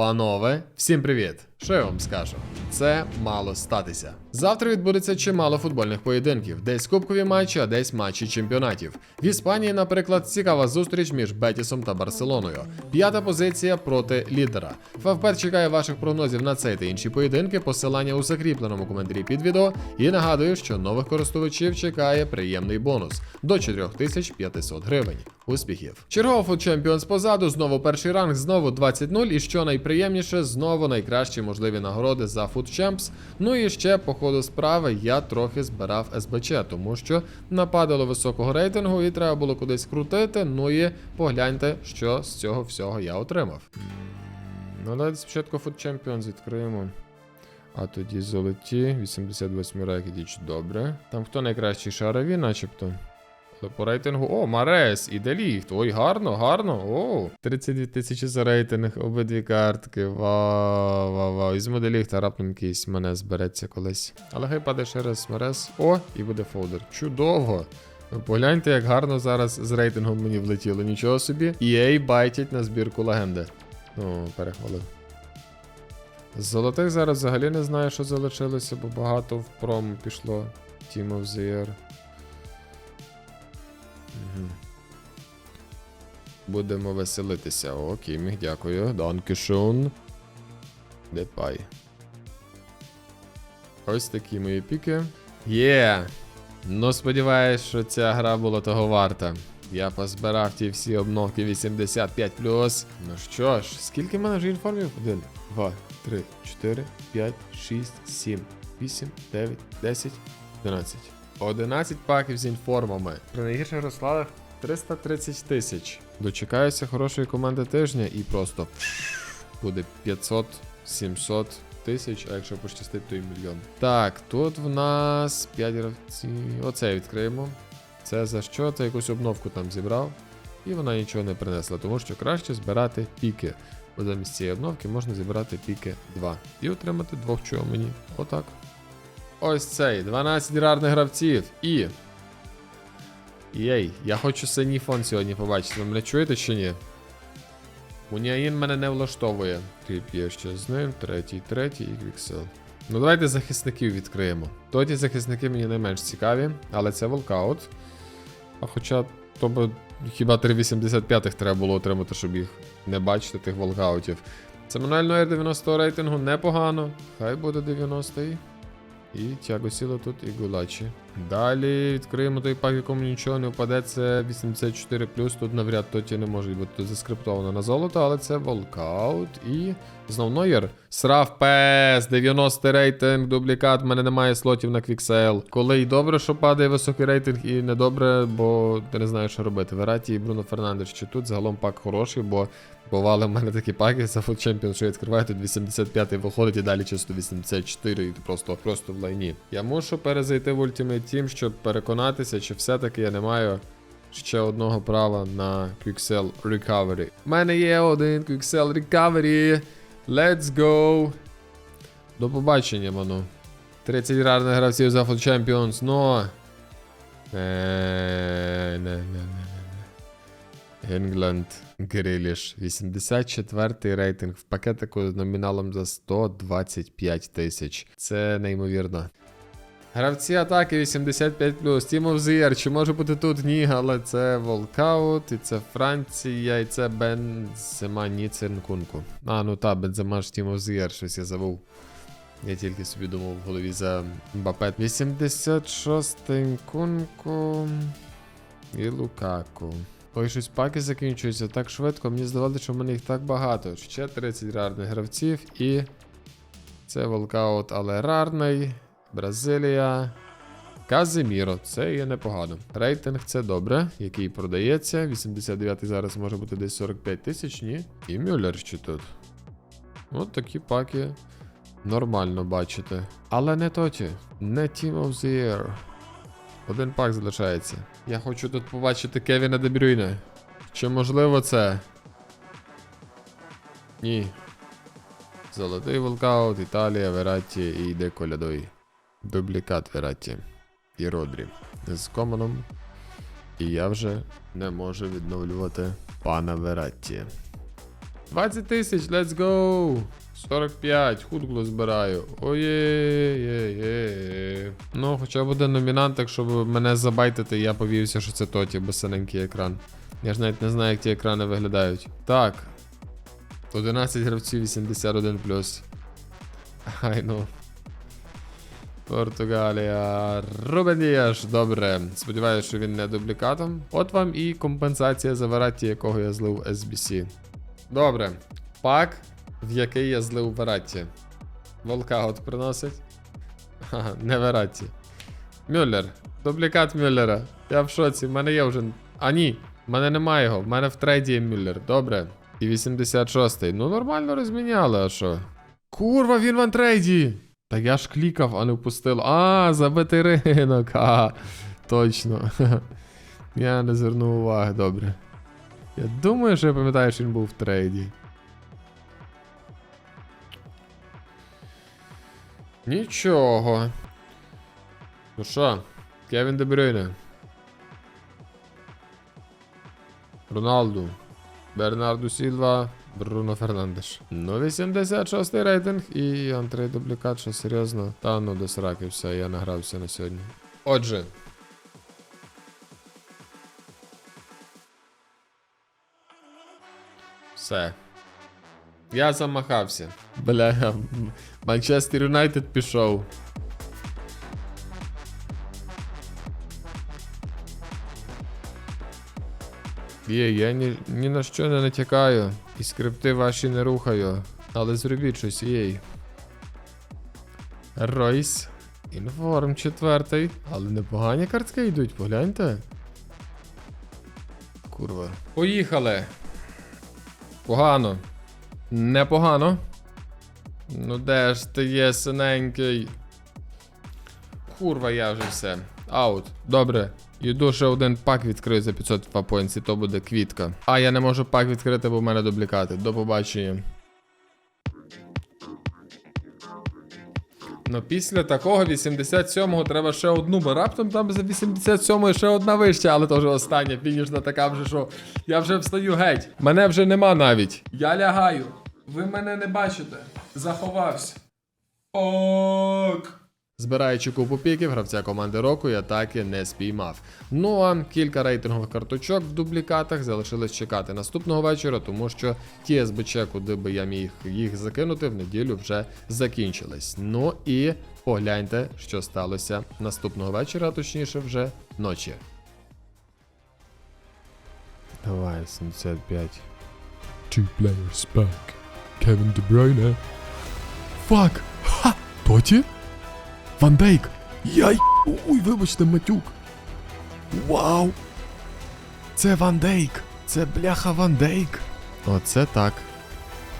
Панове, всім привіт! Що я вам скажу? Це мало статися. Завтра відбудеться чимало футбольних поєдинків, десь кубкові матчі, а десь матчі чемпіонатів. В Іспанії, наприклад, цікава зустріч між Бетісом та Барселоною. П'ята позиція проти лідера. Фавбет чекає ваших прогнозів на цей та інші поєдинки. Посилання у закріпленому коментарі під відео. І нагадую, що нових користувачів чекає приємний бонус до 4500 гривень. Успіхів! Чергова Food Champions позаду, знову перший ранг, знову 20-0. І що найприємніше, знову найкращі можливі нагороди за Food Champs. Ну і ще по ходу справи я трохи збирав СБЧ, тому що нападало високого рейтингу і треба було кудись крутити. Ну і погляньте, що з цього всього я отримав. Ну, давайте спочатку Food Champions відкриємо. А тоді золоті, 88 рекетіч, добре. Там хто найкращий шарові, начебто. По рейтингу. О, Марес і Деліхт. Ой, гарно, гарно. О, 32 тисячі за рейтинг, обидві картки. Вау, вау, вау. Візьму Деліхт, а раптом якийсь мене збереться колись. Але хай паде ще раз Марес. О, і буде фолдер. Чудово. Ви погляньте, як гарно зараз з рейтингом мені влетіло. Нічого собі. EA байтять на збірку легенди. Ну, перехвалив. З золотих зараз взагалі не знаю, що залишилося, бо багато в пром пішло. Team of the Year. Будемо веселитися. О, Кіміх, дякую. Данкішун. Депай. Ось такі мої піки. Є! Ну, сподіваюсь, що ця гра була того варта. Я позбирав ті всі обновки 85. Ну що ж, скільки в мене вже інформів? 1, 2, 3, 4, 5, 6, 7, 8, 9, 10, 11. 11 паків з інформами. При найгірших розкладах 330 тисяч. Дочекаюся хорошої команди тижня і просто буде 500-700 тисяч, а якщо пощастить, то і мільйон. Так, тут в нас 5 гравців. Оце відкриємо. Це за що? Це якусь обновку там зібрав. І вона нічого не принесла, тому що краще збирати піки. Бо замість цієї обновки можна зібрати піки 2. І отримати двох чого мені. Отак. Ось цей. 12 рарних гравців. І. Єй, я хочу синій фон сьогодні побачити. Ви мене чуєте чи ні? Муніаїн мене не влаштовує. Тип є ще з ним, третій, третій і Квіксел. Ну давайте захисників відкриємо. Тоді захисники мені найменш цікаві, але це волкаут. А хоча то би хіба 385-х треба було отримати, щоб їх не бачити, тих волкаутів. Це Мануель Нойер 90 рейтингу непогано. Хай буде 90-й. І Тяго Сіло тут і Гулачі. Далі відкриємо той пак, якому нічого не впаде. Це 84 Тут навряд тоті не може бути заскриптовано на золото, але це волкаут. І знов Нойер. Сраф ПС, 90 рейтинг, дублікат. В мене немає слотів на квіксел. Коли і добре, що падає високий рейтинг, і не добре, бо ти не знаєш, що робити. Вераті і Бруно Фернандеш чи тут загалом пак хороший, бо бували в мене такі паки Food Champion, що я відкриваю, тут 85 виходить і далі чисто 84, і просто, просто в лайні. Я мушу перезайти в Ultimate Team, щоб переконатися, чи все-таки я не маю ще одного права на Quixel Recovery. У мене є один Quixel Recovery. Let's go. До побачення, ману. 30 рарних гравців за Food Champions, но. Не, не, не, England Гриліш. 84 рейтинг в пакетику з номіналом за 125 тисяч. Це неймовірно. Гравці атаки 85 Team of the Year. Чи може бути тут? Ні, але це Волкаут, і це Франція, і це Бензема Ніцен Кунку. А, ну та, Бензема ж Team of the Year, щось я забув. Я тільки собі думав в голові за Мбапе. 86 Кунку і Лукаку. Ой, щось паки закінчуються так швидко. Мені здавалося, що в мене їх так багато. Ще 30 рарних гравців і. Це волкаут, але рарний. Бразилія. Казиміро, це є непогано. Рейтинг це добре, який продається. 89-й зараз може бути десь 45 тисяч, ні. І Мюллер ще тут. От такі паки нормально бачите. Але не тоті. Не Team of the Year. Один пак залишається. Я хочу тут побачити Кевіна Дебрюйне. Чи можливо це? Ні. Золотий волкаут, Італія, Вератті і йде Колядой. Дублікат Вератті. І Родрі. З комоном. І я вже не можу відновлювати пана Вератті. 20 тисяч, let's go! 45, худгло збираю. Ой-єй-єй. Ну, хоча б один номінант, так щоб мене забайтити, я повівся, що це тоті, бо синенький екран. Я ж навіть не знаю, як ті екрани виглядають. Так. 11 гравців 81 Ай ну. Португалія. Рубен Діаш. Добре. Сподіваюся, що він не дублікатом. От вам і компенсація за Вератті, якого я злив SBC. Добре. Пак, в який я злив Вератті. Волкаут приносить. Ага, не Вератті. Мюллер. Дублікат Мюллера. Я в шоці, в мене є вже. А ні, в мене немає його. В мене в трейді є Мюллер. Добре. І 86-й. Ну нормально розміняли, а що? Курва, він в антрейді! Та я ж клікав, а не впустив. А, забитий ринок. А, точно. Я не звернув уваги, добре. Я думаю, що я пам'ятаю, що він був в трейді. Нічого. Ну що, Кевін Де Брюйне. Роналду. Бернарду Сілва. Бруно Фернандеш. Ну, 86 рейтинг і антрей дублікат, що серйозно. Та ну до сраки, все, я награвся на сьогодні. Отже. Все. Я замахався. Бля, Манчестер Юнайтед пішов. Є, я ні, ні на що не натякаю. І скрипти ваші не рухаю. Але зробіть щось, їй. Ройс. Інформ четвертий. Але непогані картки йдуть, погляньте. Курва. Поїхали. Погано. Непогано. Ну де ж ти є, синенький? Курва, я вже все. Аут. Добре. Йду ще один пак відкрию за 500 фапоінс, то буде квітка. А я не можу пак відкрити, бо в мене дублікати. До побачення. Ну після такого 87-го треба ще одну, бо раптом там за 87-ї ще одна вища, але теж остання фінішна така вже, що я вже встаю геть. Мене вже нема навіть. Я лягаю. Ви мене не бачите. Заховався. Ок. Збираючи купу піків, гравця команди року я так і не спіймав. Ну а кілька рейтингових карточок в дублікатах залишилось чекати наступного вечора, тому що ті СБЧ, куди би я міг їх закинути, в неділю вже закінчились. Ну і погляньте, що сталося наступного вечора, а точніше вже ночі. Давай, 75. Two players back. Kevin De Bruyne. Фак! Ха! Тоті? Ван Дейк! Яй! Ой, вибачте, матюк! Вау! Це Ван Дейк! Це бляха Ван Дейк! Оце так.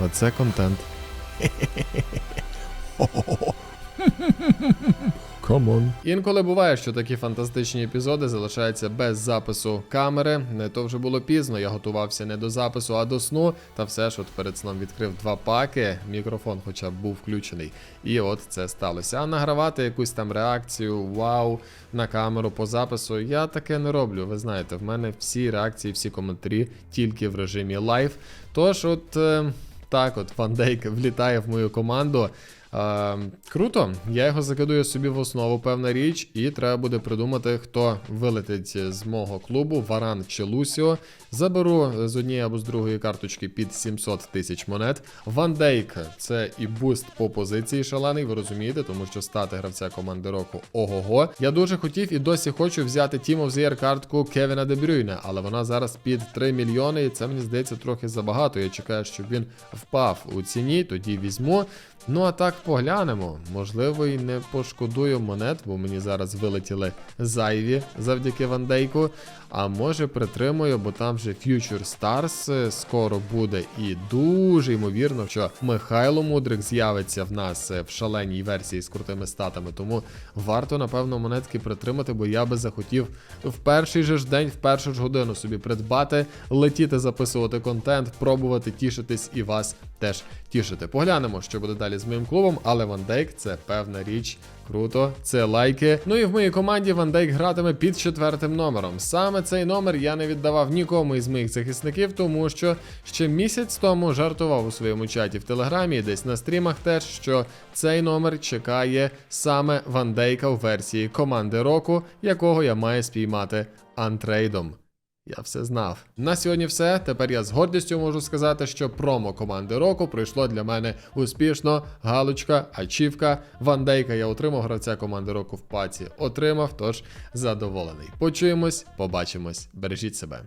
Оце контент. Камон. Інколи буває, що такі фантастичні епізоди залишаються без запису камери. Не то вже було пізно, я готувався не до запису, а до сну. Та все ж от перед сном відкрив два паки, мікрофон хоча б був включений. І от це сталося. А награвати якусь там реакцію, вау, на камеру по запису я таке не роблю. Ви знаєте, в мене всі реакції, всі коментарі тільки в режимі лайв. Тож, от. е, так, от Ван Дейк влітає в мою команду. Е, круто, я його закидую собі в основу, певна річ, і треба буде придумати, хто вилетить з мого клубу, Варан чи Лусіо. Заберу з однієї або з другої карточки під 700 тисяч монет. Ван Дейк це і буст по позиції шалений, ви розумієте, тому що стати гравця команди року ого-го. Я дуже хотів і досі хочу взяти Team of the Year картку Кевіна Де Брюйне, але вона зараз під 3 мільйони, і це мені здається трохи забагато. Я чекаю, щоб він впав у ціні, тоді візьму. Ну а так поглянемо. Можливо, і не пошкодую монет, бо мені зараз вилетіли зайві завдяки Вандейку. А може притримую, бо там вже Future Stars е, скоро буде. І дуже ймовірно, що Михайло Мудрик з'явиться в нас е, в шаленій версії з крутими статами. Тому варто, напевно, монетки притримати, бо я би захотів в перший же ж день, в першу ж годину собі придбати, летіти, записувати контент, пробувати тішитись і вас теж тішити. Поглянемо, що буде далі з моїм клубом. але Ван Дейк це певна річ. Круто, це лайки. Ну і в моїй команді Ван Дейк гратиме під четвертим номером. Саме цей номер я не віддавав нікому із моїх захисників, тому що ще місяць тому жартував у своєму чаті в телеграмі, і десь на стрімах теж, що цей номер чекає саме Вандейка у версії команди року, якого я маю спіймати антрейдом. Я все знав. На сьогодні все. Тепер я з гордістю можу сказати, що промо команди року пройшло для мене успішно. Галочка, ачівка. вандейка. Я отримав гравця команди року в паці. Отримав, тож задоволений. Почуємось, побачимось. Бережіть себе.